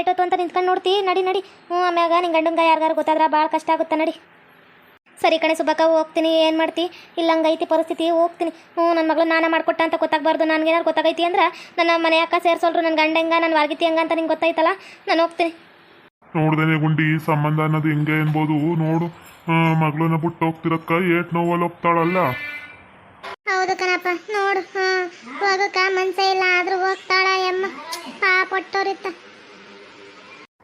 ಏಟೋತು ಅಂತ ನಿಂತ್ಕೊಂಡು ನೋಡ್ತಿ. ನಡಿ ನಡಿ. ಹ್ಞೂ ಆಮ್ಯಾಗ ನಿನ್ನ ಗಂಡಂಗ ಯಾರಿಗಾರು ಗೊತ್ತಾದ್ರೆ ಭಾಳ ಕಷ್ಟ ಆಗುತ್ತೆ ನಡಿ. ಸರಿ ಕಣೆ ಸುಬ್ಬಕ್ಕ ಹೋಗ್ತೀನಿ. ಏನು ಮಾಡ್ತಿ? ಇಲ್ಲ ಹಂಗೈತಿ ಪರಿಸ್ಥಿತಿ ಹೋಗ್ತೀನಿ. ಹ್ಞೂ ನನ್ನ ಮಗಳು ನಾನೇ ಮಾಡ್ಕೊಟ್ಟ ಅಂತ ಗೊತ್ತಾಗಬಾರ್ದು. ನನಗೇನಾರು ಗೊತ್ತಾಗೈತಿ ಅಂದ್ರೆ ನನ್ನ ಮನೆ ಅಕ್ಕ ಸೇರ್ಸೋಲ್ರು ನನ್ನ ಗಂಡ ಹೆಂಗ ನನ್ನ ವಾರ್ಗಿತಿ ಹೆಂಗ ಅಂತ ನಿಂಗೆ ಗೊತ್ತಾಯ್ತಲ್ಲ? ನಾನು ಹೋಗ್ತೀನಿ. ನೋಡ್ದೇನೆ ಗುಂಡಿ ಸಂಬಂಧ ಅನ್ನೋದು ಹೆಂಗೆ ಅನ್ಬೋದು. ನೋಡು. ಮಗಳನ್ನ ಬಿಟ್ಟು ಹೋಗ್ತಿರಕ್ಕ. ಏಟ್ ನೋವಲ್ಲಿ ಹೋಗ್ತಾಳಲ್ಲ. ಹೌದು ಕಣಪ್ಪ. ನೋಡು. ಹಾಂ ಹೋಗಕ್ಕ ಮನ್ಸೇ ಇಲ್ಲ. ಆದ್ರೂ ಹೋಗ್ತಾಳ ಎಮ್ಮ. ಪಾಪಟ್ಟೋರಿತ್ತ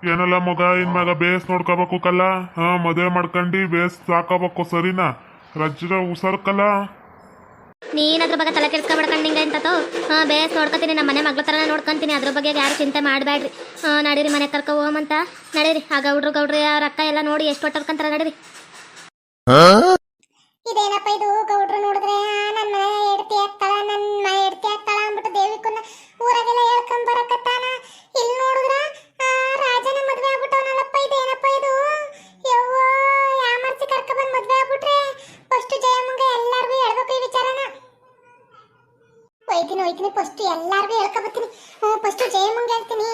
ಏನಲ್ಲ ಮಗ ಇನ್ ಮಗ ಬೇಸ್ ನೋಡ್ಕೋಬೇಕು ಕಲ್ಲ? ಹಾ ಮದುವೆ ಮಾಡ್ಕೊಂಡು ಬೇಸ್ ಸಾಕೋಬೇಕು ಸರಿನಾ? ರಜ್ರ ಉಸರ್ಕಲ್ಲ ನೀನ್ ಅದ್ರ ಬಗ್ಗೆ ತಲೆ ಕೆಡ್ಸ್ಕೊಬಿಡ್ಕಂಡಿಂಗ ಅಂತತೋ ಹಾ ಬೇಸ್ ನೋಡ್ಕೊತೀನಿ ನಮ್ಮ ಮನೆ ಮಗ್ಳ ಥರನೇ ನೋಡ್ಕೊಂತೀನಿ ಅದ್ರ ಬಗ್ಗೆ ಯಾರು ಚಿಂತೆ ಮಾಡಬೇಡ್ರಿ ಹಾ ನಡೀರಿ ಮನೆ ಕರ್ಕೊ ಹೋಗಮಂತ ನಡೀರಿ ಆ ಗೌಡ್ರು ಗೌಡ್ರಿ ಅವ್ರ ಅಕ್ಕ ಎಲ್ಲ ನೋಡಿ ಎಷ್ಟು ಹೊಟ್ಟರ್ಕಂತಾರ ನಡೀರಿ. ಇದೇನಪ್ಪ ಇದು ಗೌಡ್ರು ನೋಡಿದ್ರೆ? ನನ್ನ ಮನೆ ಎಡ್ತಿ ಆಗ್ತಾಳ ನನ್ನ ಮನೆ ಎಡ್ತಿ ಆಗ್ತಾಳ ಅಂದ್ಬಿಟ್ಟು ದೇವಿಕನ್ನ ಊರಾಗೆಲ್ಲ ಹೇಳ್ಕೊಂಡ್ ಬರಕತ್ತಾನ ಇಲ್ಲಿ ನೋಡಿದ್ರ ಆ, ರಾಜನ ಮದ್ವೆ ಆಗ್ಬಿಟ್ಟವನಲ್ಲಪ್ಪ ಇದೇನಪ್ಪ ಇದು ಯವ್ವ ಯಾಮರ್ಸಿ ಕರ್ಕ ಬಂದ್ ಮದ್ವೆ ಆಗ್ಬಿಟ್ರೆ ಫಸ್ಟ್ ಜಯಮ್ಮಂಗ ಎಲ್ಲಾರ್ಗೂ ಹೇಳ್ಬೇಕು ಈ ವಿಚಾರನ ಒಯ್ತೀನಿ ಒಯ್ತೀನಿ ಫಸ್ಟ್ ಎಲ್ಲಾರ್ಗೂ ಹೇಳ್ಕೊಂಬತ್ತೀನಿ ಹ್ಞೂ ಫಸ್ಟ್ ಜಯಮ್ಮಂಗ ಹೇಳ್ತೀನಿ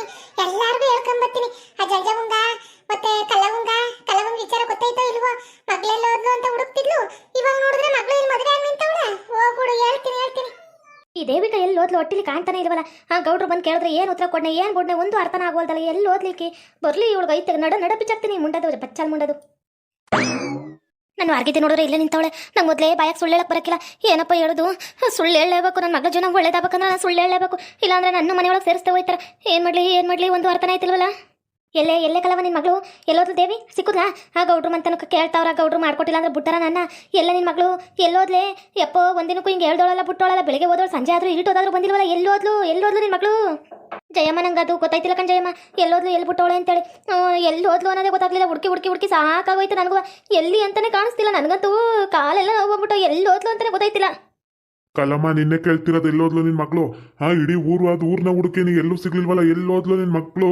ಎಲ್ಲಾರ್ಗೂ ಹೇಳ್ಕೊಂಬತ್ತೀನಿ ಆ ಜಲ್ಜವಂಗ ಮತ್ತೆ ಕಲ್ಲವಂಗ ಕಲ್ಲವಂಗ ವಿಚಾರ ಗೊತ್ತಾಯ್ತೋ ಇಲ್ವೋ ಮಗ್ಳೆಲ್ಲ ಹೋದ್ಲು ಅಂತ ಹುಡುಕ್ತಿದ್ಲು ಇವಾಗ ನೋಡಿದ್ರೆ ಮಗಳು ಇಲ್ಲಿ ಮದುವೆ ಆಗಿ ನಿಂತವಳೆ ಹೋಗ್ಬಿಡು ಹೇಳ್ತೀನಿ ಹೇಳ್ತೀನಿ ಈ ದೇವಿಕ ಎಲ್ಲಿ ಓದ್ಲು ಒಟ್ಟಿಲಿ ಕಾಣ್ತಾನೆ ಇಲ್ವಲ್ಲ? ಆ ಗೌಡ್ರು ಬಂದು ಕೇಳಿದ್ರೆ ಏನು ಉತ್ತರ ಕೊಡ್ನೆ? ಏನು ಕೊಡ್ನೆ? ಒಂದು ಅರ್ಥನ ಆಗೋಲ್ದಲ್ಲ ಎಲ್ಲಿ ಓದ್ಲಿಕ್ಕೆ? ಬರ್ಲಿ ಇವಳಿಗೆ ಐತೆ ನಡ ನಡ ಬಿಚ್ಚಾಕ್ತೀನಿ ಮುಂಡದ, ಬಚ್ಚಾಲ್ ಮುಂಡದು. ನಾನು ಆರ್ಗಿದ್ದೆ ನೋಡಿದ್ರೆ ಇಲ್ಲೇ ನಿಂತವಳೆ. ನಂಗೆ ಮೊದಲೇ ಬಾಯಕ್ಕೆ ಸುಳ್ಳು ಹೇಳಕ್ ಬರಕಿಲ್ಲ. ಏನಪ್ಪ ಹೇಳೋದು? ಸುಳ್ಳು ಹೇಳಬೇಕು ನನ್ನ ಮಗಳ ಜನ ಒಳ್ಳೇದಾಗಬೇಕಂದ್ರೆ ನಾನು ಸುಳ್ಳು ಹೇಳಬೇಕು ಇಲ್ಲಾಂದ್ರೆ ನನ್ನ ಮನೆಯೊಳಗೆ ಸೇರಿಸ್ತೇ ಹೋಯ್ತಾರೆ. ಏನು ಮಾಡಲಿ ಏನು ಮಾಡಲಿ? ಒಂದು ಅರ್ಥನ ಆಯ್ತಿಲ್ವಲ್ಲ? ಎಲ್ಲೇ ಎಲ್ಲೇ ಕಲವ ನಿನ್ನ ಮಗಳು? ಎಲ್ಲೋದ್ಲು ದೇವಿ? ಸಿಕ್ಕುದ್ಲಾ? ಆ ಗೌಡ್ರು ಮಂತನಕ್ಕೆ ಕೇಳ್ತಾವ್ರ ಗೌಡ್ರು ಮಾಡ್ಕೊಟ್ಟಿಲ್ಲ ಅಂದ್ರೆ ಬಿಟ್ಟಾರ ನನ್ನ. ಎಲ್ಲ ನಿನ್ನ ಮಗಳು? ಎಲ್ಲೋದ್ಲೆ? ಎಪ್ಪೋ ಒಂದಿನಕ್ಕೂ ಹಿಂಗೆ ಹೇಳ್ದೋಳಲ್ಲ ಬಿಟ್ಟೋಳಲ್ಲ, ಬೆಳಗ್ಗೆ ಹೋದೋಳು, ಸಂಜೆ ಆದ್ರೂ ಇಲ್ಟೋದಾದ್ರೂ ಬಂದಿಲ್ವಲ್ಲ, ಎಲ್ಲೋದ್ಲು? ಎಲ್ಲೋದ್ಲು ನಿನ್ನ ಮಗಳು? ಜಯಮ್ಮ ನಂಗೆ ಅದು ಗೊತ್ತಾಯ್ತಿಲ್ಲ ಕಣ್ ಜಯಮ್ಮ. ಎಲ್ಲೋದ್ಲು ಎಲ್ಲಿ ಬಿಟ್ಟೋಳೆ ಅಂತೇಳಿ. ಎಲ್ಲೋದ್ಲು ಅನ್ನೋದೇ ಗೊತ್ತಾಗ್ಲಿಲ್ಲ. ಹುಡುಕಿ ಹುಡುಕಿ ಹುಡುಕಿ ಸಾಕಾಗೋಯ್ತು ನನಗೂ. ಎಲ್ಲಿ ಅಂತಾನೆ ಕಾಣಿಸ್ತಿಲ್ಲ ನನಗಂತೂ. ಕಾಲೆಲ್ಲ ನೋವು ಬಂದ್ಬಿಟ್ಟು ಎಲ್ಲಿ ಹೋದ್ಲು ಅಂತಾನೆ ಗೊತ್ತಾಯ್ತಿಲ್ಲ. ಕಲಮ್ಮ ನಿನ್ನೆ ಕೇಳ್ತಿರೋದು ಎಲ್ಲೋದ್ಲು ನಿನ್ನ ಮಗಳು? ಆ, ಇಡೀ ಊರು ಅದು ಊರ್ನ ಹುಡುಕಿನಿ ಎಲ್ಲೂ ಸಿಗ್ಲಿಲ್ವಲ್ಲ, ಎಲ್ಲೋದ್ಲು ನಿನ್ನ ಮಕ್ಕಳು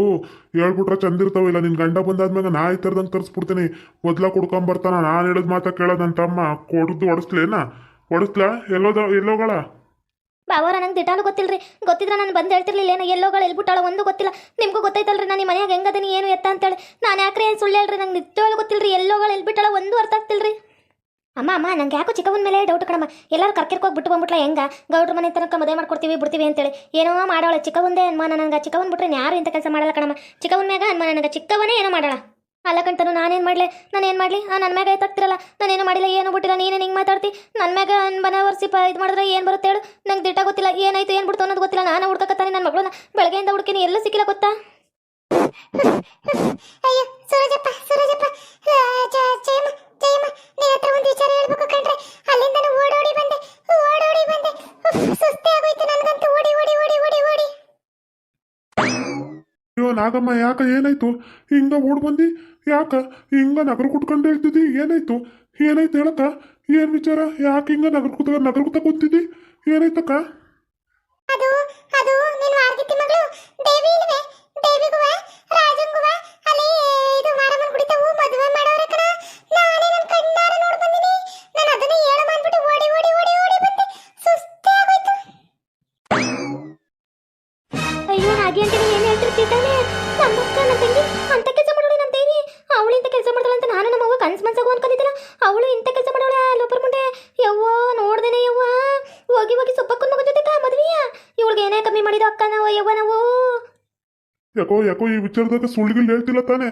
ಹೇಳ್ಬಿಟ್ರೆ ಚಂದ ಇರ್ತಾವಿಲ್ಲ ನಿನ್ ಗಂಡ ಬಂದಾದ್ಮೇಲೆ ನಾ ಈ ಥರದಂಗೆ ತರಿಸ್ಬಿಡ್ತೀನಿ. ಮೊದ್ಲ ಕುಡ್ಕೊಂಬರ್ತಾನ ನಾನು ಹೇಳಿದ ಮಾತಾ ಕೇಳೋದು ನನ್ನ ತಮ್ಮ. ಕೊಡ್ದು ಹೊಡಿಸ್ಲೇನಾ ಹೊಡಿಸ್ಲಾ ಎಲ್ಲೋದ, ಎಲ್ಲೋಗಳ? ಬಾವರ ನಂಗೆ ದಿಟಾಲು ಗೊತ್ತಿಲ್ರಿ. ಗೊತ್ತಿದ್ರೆ ನಾನು ಬಂದು ಹೇಳ್ತಿರ್ಲಿಲ್ಲ, ಏನೋ ಎಲ್ಲೋಗಳು ಎಲ್ಬಿಟ್ಟಾಳ ಒಂದು ಗೊತ್ತಿಲ್ಲ. ನಿಮಗೂ ಗೊತ್ತೈತಲ್ರಿ ನಾನು ಮನ್ಯಾಗ ಹೆಂಗದೀನಿ ಏನು ಎತ್ತ ಅಂತೇಳಿ. ನಾನು ಯಾಕ್ರಿ ಏನು ಸುಳ್ಳು ಹೇಳ್ರಿ, ನಂಗೆ ನಿಜವಾಗ್ಲೂ ಗೊತ್ತಿಲ್ರಿ, ಎಲ್ಲೋಗಳು ಎಲ್ಬಿಟ್ಟಾಳ ಒಂದು ಅರ್ಥ ಆಗ್ತಿಲ್ರಿ. ಅಮ್ಮ ಅಮ್ಮ, ನಂಗೆ ಯಾಕೋ ಚಿಕ್ಕವನ ಮೇಲೆ ಡೌಟ್ ಕಣಮ್ಮ. ಎಲ್ಲರೂ ಕರ್ಕಿರ್ಕೋಗಿ ಬಿಟ್ಟು ಬಂದ್ಬಿಟ್ಲ ಹೆಂಗ? ಗೌಡ್ರ ಮನೆ ತನಕ ಮದುವೆ ಮಾಡ್ಕೊಡ್ತೀವಿ, ಬಿಡ್ತೀವಿ ಅಂತೇಳಿ. ಏನೋ ಮಾಡೋಳ ಚಿಕ್ಕವಂದೇ ಅನ್ಮಾನ ನನಗೆ ಚಿಕ್ಕವನ್ ಬಿಟ್ರೆ ಯಾರು ಇಂಥ ಕೆಲಸ ಮಾಡಲ್ಲ ಕಣಮ್ಮ. ಚಿಕ್ಕವನ ಮ್ಯಾಗ ಅನ್ಮಾನ ನನಗೆ ಚಿಕ್ಕವನೇ ಏನೋ ಮಾಡೋಣ ಅಲ್ಲ ಕಣ್ತನು ನಾನೇನು ಮಾಡಲಿ? ಏನು ಮಾಡಲಿ? ನನ್ನ ಮ್ಯಾಗ ಎತ್ತಾಗ್ತಿರಲ್ಲ ನಾನೇನು ಮಾಡಿಲ್ಲ, ಏನು ಬಿಟ್ಟಿಲ್ಲ, ನೀನು ಹಿಂಗೆ ಮಾತಾಡ್ತಿ? ನನ್ನ ಮ್ಯಾಗ ಮನೆ ಒರೆಸಿ ಪ ಇದು ಮಾಡಿದ್ರೆ ಏನು ಬರುತ್ತೆ ಹೇಳು? ನಂಗೆ ದಿಟ್ಟ ಗೊತ್ತಿಲ್ಲ. ಏನಾಯ್ತು, ಏನು ಬಿಡ್ತು ಅನ್ನೋದು ಗೊತ್ತಿಲ್ಲ. ನಾನು ಹುಡ್ಕತ್ತಾನೆ ನನ್ನ ಮಗಳನ್ನ. ಬೆಳಗ್ಗೆಯಿಂದ ಹುಡುಕಿನಿ. ಎಲ್ಲೂ ಸಿಕ್ಕಿಲ್ಲ ಗೊತ್ತಾ? ಅಯ್ಯೋ, ಸೂರಜಪ್ಪ ಸೂರಜಪ್ಪ. ನಾಗಮ್ಮ, ಯಾಕ ಏನಾಯ್ತು? ಹಿಂಗ ಓಡ್ ಬಂದಿ? ಯಾಕ? ಹಿಂಗ ನಗರ ಕುಟ್ಕೊಂಡು ಹೇಳ್ತಿದ್ದಿ ಏನಾಯ್ತು? ಏನಾಯ್ತು ಹೇಳಕ್ಕ? ಏನ್ ವಿಚಾರ? ಯಾಕೆ ಹಿಂಗ ನಗರ ಕೂತ ನಗರ ಕೂತ ಕೂತಿದ್ದಿ ಏನಾಯ್ತಕ್ಕ ಯಾಕೋ ಯಾಕೋ ಈ ವಿಚಾರದಾಗ ಸುಳ್ಳಿಗಿಲ್ ಹೇಳ್ತಿಲ್ಲ ತಾನೆ.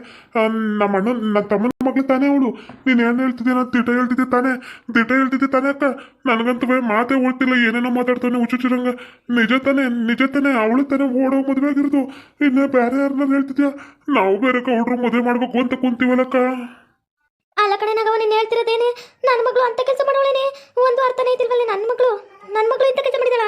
ನಮ್ಮ ಅಣ್ಣ ನನ್ನ ತಮ್ಮನ ಮಗಳು ತಾನೆ ಅವಳು. ನೀನು ಏನು ಹೇಳ್ತಿದ್ದೆ ನಾನು ತಿಟ ಹೇಳ್ತಿದ್ದೆ ತಾನೆ. ತಿಟ ಹೇಳ್ತಿದ್ದೆ ತಾನೆ ಅಕ್ಕ. ನನಗಂತೂ ಮಾತೆ ಉಳ್ತಿಲ್ಲ. ಏನೇನೋ ಮಾತಾಡ್ತಾನೆ ಹುಚ್ಚುಚ್ಚಿರಂಗ ನಿಜ ತಾನೆ ನಿಜ ತಾನೆ. ಅವಳು ತಾನೆ ಓಡೋ ಮದುವೆ ಆಗಿರೋದು. ಇನ್ನು ಬೇರೆ ಯಾರನ್ನ ಹೇಳ್ತಿದ್ಯಾ? ನಾವು ಬೇರೆ ಹುಡ್ರು ಮದುವೆ ಮಾಡ್ಬೇಕು ಅಂತ ಕುಂತೀವಲ್ಲಕ್ಕ ಅಲ್ಲ ಕಡೆ ನಗವ, ನೀನು ಹೇಳ್ತಿರೋದೇನೆ? ನನ್ನ ಮಗಳು ಅಂತ ಕೆಲಸ ಮಾಡೋಳೇನೆ? ಒಂದು ಅರ್ಥನೇ ಇದ್ದಿಲ್ವಲ್ಲ ನನ್ನ ಮಗಳು? ನನ್ನ ಮಗಳು ಇಂಥ ಕೆಲಸ ಮಾಡಿದಳ?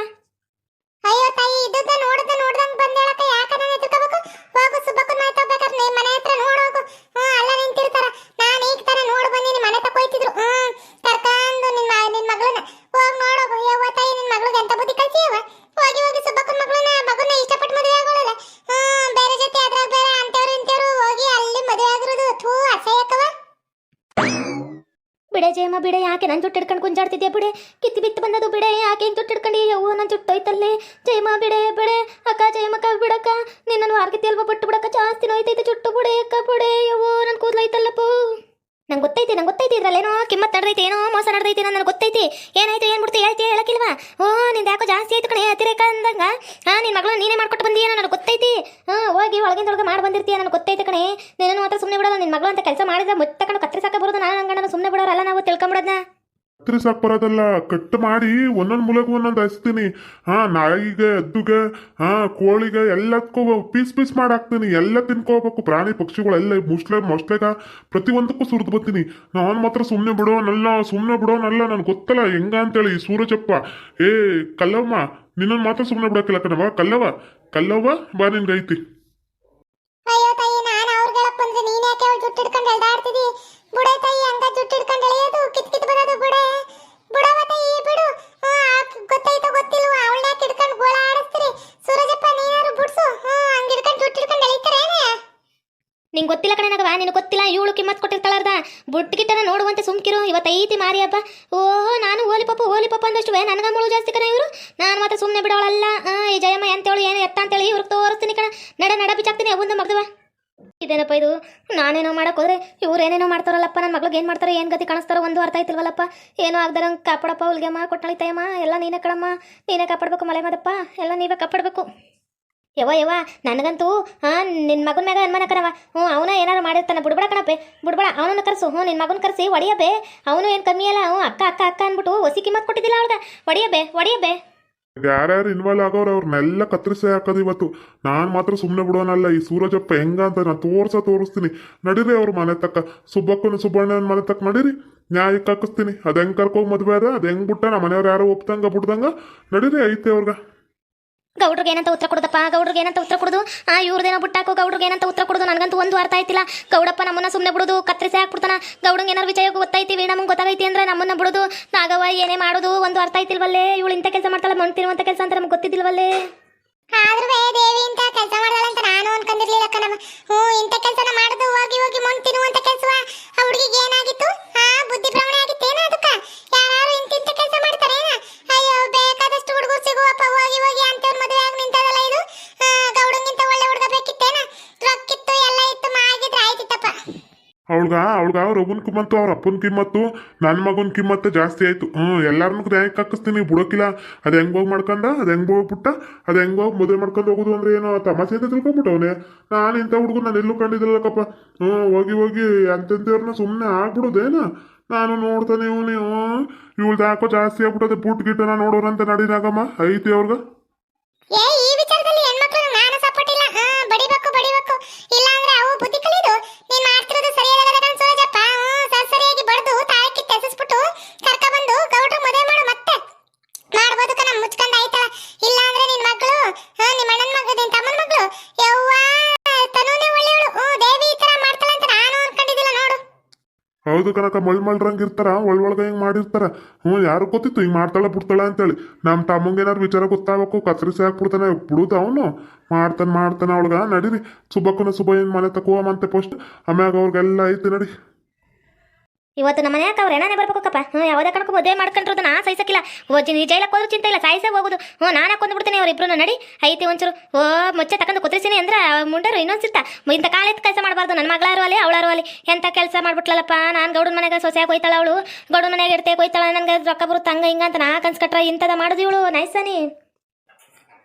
ಅಯ್ಯೋ ತಾಯಿ ಇದ್ದದ್ದ ನೋಡ್ದ ನೋಡ್ದಂಗ್ ಬಂದೇಳಕ ಯಾಕ ನಾನು ಎದ್ಕೋಬೇಕು ಹೋಗು ಸುಬ್ಬಕ್ಕನ ಮನೆ ತಗೋಬೇಕಾದ್ರೆ ನಿಮ್ಮ ಮನೆ ಹತ್ರ ನೋಡೋಗು ಹ್ಮ್ ಅಲ್ಲ ನಿಂತಿರ್ತಾರ ನಾನು ಈಗ ತರ ನೋಡ್ ಬಂದಿನಿ ಮನೆ ತಕೋಯ್ತಿದ್ರು ಹ್ಮ್ ಕರ್ಕಂಡು ನಿನ್ ಮ- ನಿನ್ ಮಗಳನ್ನ ಹೋಗ್ ನೋಡೋಗು ಯವ್ವ ತಾಯಿ ನಿನ್ ಮಗಳಿಗೆ ಎಂತ ಬುದ್ಧಿ ಕಲ್ಸಿಯವ ಹೋಗಿ ಹೋಗಿ ಸುಬ್ಬಕ್ಕನ ಮಗಳನ್ನ ಮಗನ ಇಷ್ಟಪಟ್ಟು ಮದುವೆ ಆಗೋಳಲ್ಲ ಹ್ಮ್ ಬೇರೆ ಜೊತೆ ಅದ್ರಾಗ ಬೇರೆ ಅಂತವ್ರು ಇಂತವ್ರು ಹೋಗಿ ಅಲ್ಲಿ ಮದುವೆ ಆಗಿರೋದು ಥೂ ಅಸಹ್ಯಕವ ಬಿಡೆ, ಜಯಮ್ಮ ಬಿಡೆ, ಯಾಕೆ ನನ್ನ ಜುಟ್ಟು ಹಿಡ್ಕೊಂಡು ಕುಂಜಾಡ್ತಿದ್ಯಾ ಬಿಡೆ? ಕಿತ್ತಿ ಬಿತ್ತು ಬಂದದು ಬಿಡೆ, ಯಾಕೆ ಹಿಂಗೆ ಜುಟ್ಟು ಹಿಡ್ಕೊಂಡು? ಯವ್ವ ನನ್ನ ಜುಟ್ಟೋಯ್ತಲ್ಲೇ ಜಯಮ್ಮ ಬಿಡೆ ಬಿಡೆ, ಅಕ್ಕ ಜಯಮ್ಮಕ್ಕ ಬಿಡಕ್ಕ. ನಿನ್ನನ್ನು ಆರ್ಗಿದ್ದೆ ಅಲ್ವಾ ಬಿಟ್ಟು ಬಿಡಕ್ಕ? ಜಾಸ್ತಿ ನೋಯ್ತೈತೆ ಜುಟ್ಟು ಬಿಡೆ, ಅಕ್ಕ, ಬಿಡೆ. ಯವ್ವ ನನ್ನ ಕೂದಲೈತಲ್ಲಪ್ಪು ನಂಗೆ ಗೊತ್ತೈತಿ ನಂಗೆ ಗೊತ್ತೈತಿ ಇದ್ರಲ್ಲೇನೋ ಕಿಮ್ಮತ್ ನಡೆದೈತಿ, ಏನೋ ಮೋಸ ನಡೆದೈತಿ ನನಗೆ ಗೊತ್ತೈತಿ. ಏನಾಯ್ತು, ಏನು ಬಿಡ್ತು, ಹೇಳ್ತಿ, ಹೇಳಕ್ಕಿಲ್ವಾ? ಓ, ನಿಂದ ಯಾಕೋ ಜಾಸ್ತಿ ಆಯ್ತು ಕಣೆ, ಅತಿರೇಕ ಅಂದಂಗ? ಹಾಂ ನಿನ್ನ ಮಗಳು ನೀನೇ ಮಾಡ್ಕೊಟ್ಟು ಬಂದೀಯ ನನಗೆ ಗೊತ್ತೈತಿ. ಹಾಂ ಹೋಗಿ ಒಳಗಿಂದೊಳಗೆ ಮಾಡಿ ಬಂದಿರ್ತೀಯ ನನಗೆ ಗೊತ್ತೈತೆ ಕಣೆ. ನೀನು ಮಾತ್ರ ಸುಮ್ಮನೆ ಬಿಡೋಲ್ಲ ನಿನ್ನ ಮಗಳು ಅಂತ ಕೆಲಸ ಮಾಡಿದ್ರೆ ಮುತ್ತ ಕಣ ಕತ್ತರಿಸಾಕ ಬರೋದು. ನಾನು ಹಂಗಣ್ಣ ಸುಮ್ಮನೆ ಬಿಡೋರಲ್ಲ ನಾವು ತಿಳ್ಕೊಂಬಿಡೋದನ್ನ ಹತ್ರ ಸಾಕ್ ಬರೋದಲ್ಲ ಕಟ್ ಮಾಡಿ ಒಂದೊಂದು ಮೂಲೆಗೂ ಒಂದೊಂದು ಹಚ್ತೀನಿ. ಹಾ, ನಾಯಿಗೆ, ಎದ್ದುಗೆ, ಹಾ, ಕೋಳಿಗೆ ಎಲ್ಲದಕ್ಕೂ ಪೀಸ್ ಪೀಸ್ ಮಾಡಿ ಹಾಕ್ತೀನಿ. ಎಲ್ಲ ತಿನ್ಕೋಬೇಕು. ಪ್ರಾಣಿ ಪಕ್ಷಿಗಳೆಲ್ಲ ಮುಸ್ಲೆ ಮೊಸ್ಲೆಗ ಪ್ರತಿಯೊಂದಕ್ಕೂ ಸುರಿದು ಬರ್ತೀನಿ. ನಾನು ಮಾತ್ರ ಸುಮ್ಮನೆ ಬಿಡೋನಲ್ಲ ಸುಮ್ಮನೆ ಬಿಡೋನಲ್ಲ ನನ್ಗೆ ಗೊತ್ತಲ್ಲ ಹೆಂಗ ಅಂತೇಳಿ ಸೂರಜಪ್ಪ ಏ, ಕಲ್ಲವ್ವ ನಿನ್ನನ್ನು ಮಾತ್ರ ಸುಮ್ಮನೆ ಬಿಡೋಕಿಲ್ಲ ಕಣವ ಕಲ್ಲವ ಕಲ್ಲವ್ವ, ಬಾ ನಿನ್ಗೈತಿ ಅಯ್ಯೋ ತಾಯಿ ನಾನು ಅವ್ರಗಳಪ್ಪ ಅಂದ್ರೆ ನೀನ್ ಯಾಕೆ ಅವಳು ಜುಟ್ಟು ಹಿಡ್ಕೊಂಡು ಎಳ್ದಾಡ್ತಿದಿ ಬುಡೆ ತಾಯಿ ಹಂಗ ಜುಟ್ಟು ಹಿಡ್ಕೊಂಡು ಎಳೆಯೋದು ಕಿತ್ ಕಿತ್ ಬರೋದು ಬುಡೆ ಬುಡವ ತಾಯಿ ಬಿಡು ಹ್ಞೂ ಗೊತ್ತಾಯ್ತೋ ಗೊತ್ತಿಲ್ವ ಅವಳನ್ನ ಯಾಕೆ ಹಿಡ್ಕೊಂಡು ಗೋಳ ಆಡಿಸ್ತೀರಿ ಸೂರಜಪ್ಪ ನೀನಾರು ಬಿಡ್ಸು ಹ್ಞೂ ಹಂಗೆ ಹಿಡ್ಕೊಂಡು ಜುಟ್ಟು ಹಿಡ್ಕೊಂಡು ಎಳಿತಾರೇನೆ ನಿಂಗೆ ಗೊತ್ತಿಲ್ಲ ಕಣೆ ನಗವ, ನಿನಗೆ ಗೊತ್ತಿಲ್ಲ, ಇವಳು ಕಿಮ್ಮತ್ ಕೊಟ್ಟಿರ್ತಾಳರ್ದ. ಬುಟ್ಟಿಗಿಟ್ಟನ ನೋಡುವಂತೆ ಸುಮ್ಕಿರು ಇವತ್ತು ಐತಿ ಮಾರಿ ಹಬ್ಬ ಓಹೋ, ನಾನು ಓಲಿ ಪಪ್ಪ ಓಲಿ ಪಪ್ಪ ಅಂದಷ್ಟು ನನಗ ಮುಳು ಜಾಸ್ತಿ ಕಣ ಇವರು. ನಾನು ಮಾತ್ರ ಸುಮ್ಮನೆ ಬಿಡೋಳಲ್ಲ. ಈ ಜಯಮ್ಮ ಎಂತೇಳು, ಏನು ಎತ್ತ ಅಂತೇಳಿ ಇವ್ರಿಗೆ ತೋರಿಸ್ತೀನಿ ಕಣ. ನಡ ನಡ, ಬಿಚ್ಚಾಕ್ತೀನಿ, ಅವೊಂದು ಮಗ್ದವ ಇದೇನಪ್ಪ ಇದು? ನಾನೇನೋ ಮಾಡಕ್ ಹೋದ್ರೆ ಇವ್ರು ಏನೇನೋ ಮಾಡ್ತಾರಲ್ಲಪ್ಪ ನನ್ನ ಮಗ್ಳಿಗೆ ಏನು ಮಾಡ್ತಾರೆ, ಏನು ಗತಿ ಕಾಣಿಸ್ತಾರೋ ಒಂದು ಅರ್ಥ ಆಯ್ತಿಲ್ವಲ್ಲಪ್ಪ. ಏನೋ ಆಗ್ದಾರಂಗೆ ಕಾಪಾಡಪ್ಪ ಹುಲ್ಗೆಮ್ಮ ಕೊಟ್ಟಳಿತಾಯಮ್ಮ ಎಲ್ಲ ನೀನೇ ಕಣಮ್ಮ. ನೀನೇ ಕಾಪಾಡ್ಬೇಕು ಮಳೆ ಮದಪ್ಪ ಎಲ್ಲ ನೀವೇ ಕಾಪಾಡಬೇಕು. ಯವ್ವ ಯವ್ವ, ನನಗಂತೂ ಹಾಂ ನಿನ್ನ ಮಗನ ಮ್ಯಾಗ ಅನುಮಾನ ಕಣವ ಹ್ಞೂ, ಅವನ ಏನಾರು ಮಾಡಿರ್ತಾನೆ. ಬಿಡ್ಬೇಡ ಕಣಪ್ಪೆ, ಬಿಡ್ಬೇಡ. ಅವನನ್ನು ಕರೆಸು. ಹ್ಞೂ ನಿನ್ನ ಮಗನ ಕರೆಸಿ ಹೊಡಿಯಬೇ ಅವನು ಏನು ಕಮ್ಮಿ ಅಲ್ಲ. ಹ್ಞೂ, ಅಕ್ಕ ಅಕ್ಕ ಅಕ್ಕ ಅಂದ್ಬಿಟ್ಟು ಹೊಸಿ ಕಿಮ್ಮತ್ ಕೊಟ್ಟಿದ್ದಿಲ್ಲ ಅವ್ರಿಗೆ ಒಡಿಯಬೇ ಒಡಿಯಬೇ. ಯಾರ್ಯಾರು ಇನ್ವಾಲ್ವ್ ಆಗೋರು ಅವ್ರನ್ನೆಲ್ಲ ಕತ್ತರಿಸಿ ಹಾಕೋದು ಇವತ್ತು. ನಾನು ಮಾತ್ರ ಸುಮ್ಮನೆ ಬಿಡೋನಲ್ಲ, ಈ ಸೂರಜಪ್ಪ ಹೆಂಗ ಅಂತ ನಾನು ತೋರ್ಸ ತೋರಿಸ್ತೀನಿ. ನಡೀರಿ ಅವ್ರ ಮನೆ ತಕ್ಕ. ಸುಬ್ಬಕ್ಕನ ಸುಬ್ಬಣ್ಣನ ಮನೆ ತಕ್ಕ ನಡೀರಿ. ನ್ಯಾಯಕ್ಕೆ ಹಾಕಿಸ್ತೀನಿ. ಅದು ಹೆಂಗೆ ಕರ್ಕೋ ಮದುವೆ ಅದ? ಅದು ಹೆಂಗೆ ಬಿಟ್ಟ? ನಮ್ಮ ಮನೆಯವ್ರು ಯಾರೋ ಒಪ್ತಂಗ ಬಿಡ್ದಂಗ ನಡೀರಿ ಐತೆ ಅವ್ರಿಗೆ. ಗೌಡ್ರಿಗೆ ಏನಂತ ಉತ್ತರ ಕೊಡುದಪ್ಪ? ಗೌಡ್ರಿಗೆ ಏನಂತ ಉತ್ತರ ಕೊಡೋದು? ಆ, ಇವ್ರದೇನೋ ಬಿಟ್ಟಾಕೋ, ಗೌಡ್ರಿಗೆ ಏನಂತ ಉತ್ತರ ಕೊಡೋದು? ನನಗಂತೂ ಒಂದು ಅರ್ಥ ಆಯ್ತಿಲ್ಲ. ಗೌಡಪ್ಪ ನಮ್ಮನ್ನ ಸುಮ್ಮನೆ ಬಿಡೋದು ಕತ್ತರಿಸಿ ಹಾಕ್ಬಿಡ್ತಾನ ಗೌಡಂಗೆ ಏನಾರು ವಿಚಾರ ಗೊತ್ತೈತಿ ನಮ್ಗೆ ಗೊತ್ತಾಗೈತಿ ಅಂದ್ರೆ ನಮ್ಮನ್ನ ಬಿಡೋದು. ನಾಗವ ಏನೇ ಮಾಡೋದು, ಒಂದು ಅರ್ಥ ಆಯ್ತಿಲ್ವಲ್ಲೇ? ಇವಳು ಇಂಥ ಕೆಲಸ ಮಾಡ್ತಾಳೆ, ಮಣ್ಣು ತಿನ್ನುವಂಥ ಕೆಲಸ ಅಂತ ನಮ್ಗೆ ಗೊತ್ತಿದ್ದಿಲ್ವಲ್ಲೇ? ಆದ್ರೂ ದೇವಿ ಇಂತ ಕೆಲಸ ಮಾಡಲ್ಲ ಅಂತ ನಾನು ಅನ್ಕೊಂಡಿರ್ಲಿಲ್ಲ ಕಣವ ಹ್ಞೂ ಇಂಥ ಕೆಲಸನ ಮಾಡುದು, ಹೋಗಿ ಹೋಗಿ ತಿನ್ನುವಂತ ಕೆಲಸ ಆ ಹುಡುಗಿಗೆ ಏನಾಗಿತ್ತು? ಹಾ ಬುದ್ಧಿ ಭ್ರಮಣೆ ಆಗಿತ್ತೇನ ಅದಕ್ಕ ಯಾರು ಇಂತಿಂತ ಕೆಲಸ ಮಾಡ್ತಾರೇನ? ಅವಳ್ಗ ಅವಳ್ಗ ಅವ್ರ ಕಿಮ್ಮತ್ತು, ಅವ್ರ ಅಪ್ಪನ ಕಿಮ್ಮತ್ತು ನನ್ನ ಮಗನ ಕಿಮ್ಮತ್ತು ಜಾಸ್ತಿ ಆಯ್ತು. ಹ್ಞೂ ಎಲ್ಲಾರನ್ನೂ ನ್ಯಾಯಕ್ಕೆ ಹಾಕಿಸ್ತೀನಿ, ಬಿಡೋಕಿಲ್ಲ. ಅದು ಹೆಂಗೆ ಹೋಗಿ ಮಾಡ್ಕೊಂಡ, ಅದು ಹೆಂಗೆ ಹೋಗ್ಬಿಟ್ಟ ಅದು ಹೆಂಗೆ ಹೋಗಿ ಮದುವೆ ಮಾಡ್ಕೊಂಡು ಹೋಗೋದು ಅಂದ್ರೆ ಏನೋ ತಮಾಷೆ ಅಂತ ತಿಳ್ಕೊಂಬಿಟ್ಟವನೆ. ನಾನು ಇಂಥ ಹುಡುಗ ನಾನು ಎಲ್ಲೂ ಕಂಡಿದ್ದಿಲ್ಲಕ್ಕಪ್ಪ ಹ್ಞೂ ಹೋಗಿ ಹೋಗಿ ಅಂತಂತವ್ರನ್ನ ಸುಮ್ಮನೆ ಆಗ್ಬಿಡೋದೇನ? ನಾನು ನೋಡ್ತಾನೆ ಇವನು ಇವಳ್ದು ಯಾಕೋ ಜಾಸ್ತಿ ಆಗ್ಬಿಟ್ಟದೆ, ಬುಟ್ ಗಿಟ್ಟನ ನೋಡೋರಂತ ನಡೀನಾಗಮ್ಮ ಐತಿ ಅವ್ರಿಗೆ? ಹೌದು ಕನಕ ಮಳ್ ಮಳ್ರಂಗ್ ಇರ್ತಾರ ಒಳೊಳಗೆ ಹಿಂಗ್ ಮಾಡಿರ್ತಾರ. ಹ್ಞೂ ಯಾರು ಗೊತ್ತಿತ್ತು, ಹಿಂಗ್ ಮಾಡ್ತಾಳ ಬಿಡ್ತಾಳ ಅಂತೇಳಿ. ನಮ್ಮ ತಮ್ಮಂಗೆ ವಿಚಾರ ಗೊತ್ತಾಗಬೇಕು ಕತ್ರಿಸಿ ಹಾಕ್ಬಿಡ್ತಾನೆ, ಬಿಡುದ ಅವನು. ಮಾಡ್ತಾನೆ ಮಾಡ್ತಾನೆ ಅವಳಗ, ನಡೀರಿ. ಸುಬ್ಬಕ್ಕನ ಏನು ಮನೆ ತಕೋಮಂತೆ ಪೋಸ್ಟ್ ಆಮ್ಯಾಗ ಅವ್ರಿಗೆಲ್ಲ ಐತಿ ನಡಿ. ಇವತ್ತು ನಮ್ಮ ಮನ್ಯಾಗ ಅವ್ರು ಏನಾನೇ ಬರ್ಬೇಕಪ್ಪ ಹ್ಞೂ ಯಾವುದೇ ಕಣಕ್ಕೂ ಮದುವೆ ಮಾಡ್ಕೊಂಡ್ರದ್ದು ನಾ ಸಹಿಸಕ್ಕಿಲ್ಲ. ಓಜಿ ನೀ ಜೈಲಕ್ಕೆ ಹೋದ್ರೂ ಚಿಂತೆ ಇಲ್ಲ, ಸಾಯಿಸೇ ಹೋಗುದು. ಹ್ಞೂ ನಾನು ಹಾಕೊಂಡು ಬಿಡ್ತೀನಿ ಅವ್ರಿಬ್ರು ನಡಿ. ಐತಿ ಒಂಚೂರು. ಓ, ಮೊಚ್ಚೆ ತಕೊಂಡು ಕುದ್ರಿಸಿನಿ ಅಂದ್ರೆ ಮುಂಡರು ಇನ್ನೊಂದು ಸಿಗ್ತಾ ಇಂಥ ಕಾಲೆತ್ತು ಕೆಲಸ ಮಾಡಬಾರ್ದು ನನ್ನ ಮಗಳಾರು ಅಲ್ಲಿ ಅವಳಾರು ಅಲ್ಲಿ. ಎಂಥ ಕೆಲಸ ಮಾಡ್ಬಿಟ್ಲಲ್ಲಪ್ಪ, ನಾನು ಗೌಡನ ಮನೆಗೆ ಸೊಸೆಯಾಗಿ ಹೋಯ್ತಾಳ ಅವಳು. ಗೌಡನ ಮನೆಗೆ ಇಡ್ತೇ ಹೋಯ್ತಾಳ, ನನಗೆ ರೊಕ್ಕ ಬರುತ್ತೆ ಹಂಗೆ ಹಿಂಗ ಅಂತ ನಾ ಕನ್ಸ್ಕಟ್ರ ಇಂಥದ ಮಾಡೋದು ಇವಳು. ನೈಸನಿ